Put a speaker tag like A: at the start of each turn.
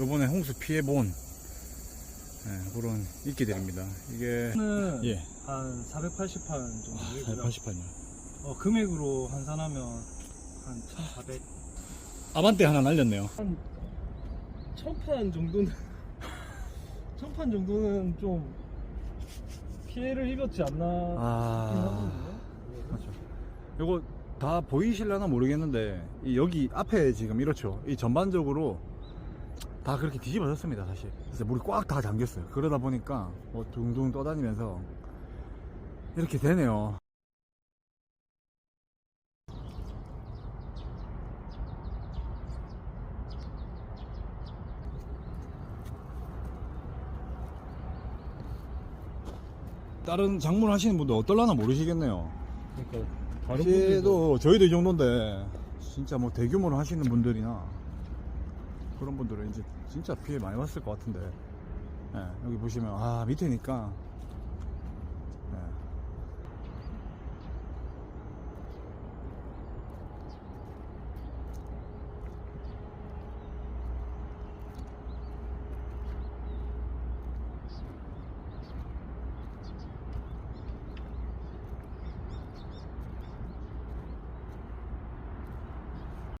A: 요번에 홍수 피해본 예, 그런 인기들입니다. 이게
B: 는
A: 예,
B: 한 480판 정도 되고요.
A: 88년.
B: 어, 금액으로 환산하면 한 1,400.
A: 아반떼 하나 날렸네요.
B: 한 1,000판 정도는 1,000판 정도는 좀 피해를 입었지 않나
A: 아,
B: 하거든요.
A: 그렇죠. 요거 다 보이실려나 모르겠는데 이 여기 앞에 지금 이렇죠. 이 전반적으로 다 그렇게 뒤집어졌습니다, 사실. 그래서 물이 꽉 다 잠겼어요. 그러다 보니까 뭐 둥둥 떠다니면서 이렇게 되네요. 다른 작물 하시는 분들 어떨라나 모르시겠네요.
B: 그러니까 다른 분들도
A: 저희도 저희도 이 정도인데 진짜 뭐 대규모로 하시는 분들이나 그런 분들은 이제 진짜 피해 많이 봤을 것 같은데. 예, 여기 보시면 아 밑에니까